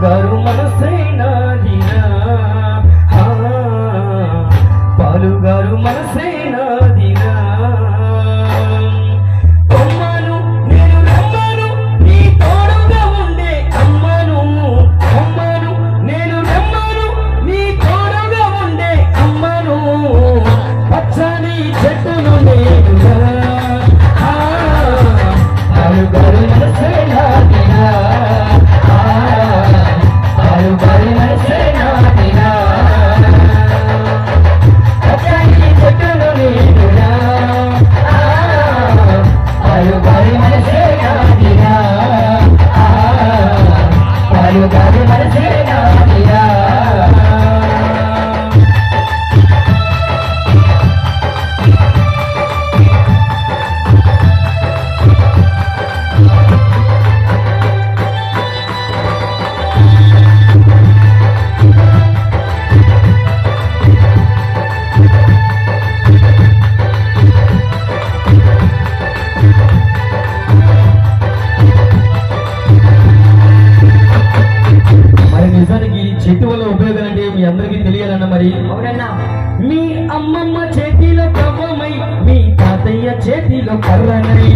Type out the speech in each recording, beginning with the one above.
పాలుగారు మనసైనాదిరా ఆ, పాలుగారు మనసైనా పాలుగారు మనసే చెట్టు వల్ల ఉపయోగం అంటే మీ అందరికీ తెలియాలన్న మరి మీ అమ్మమ్మ చేతిలో కవ్వమై మీ తాతయ్య చేతిలో కర్రనై.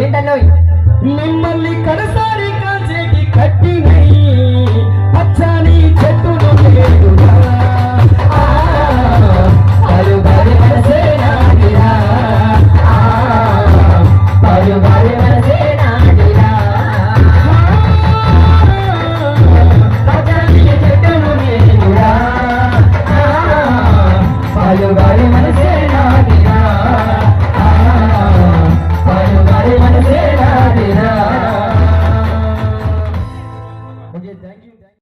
ఏంటన్నా మిమ్మల్ని కడ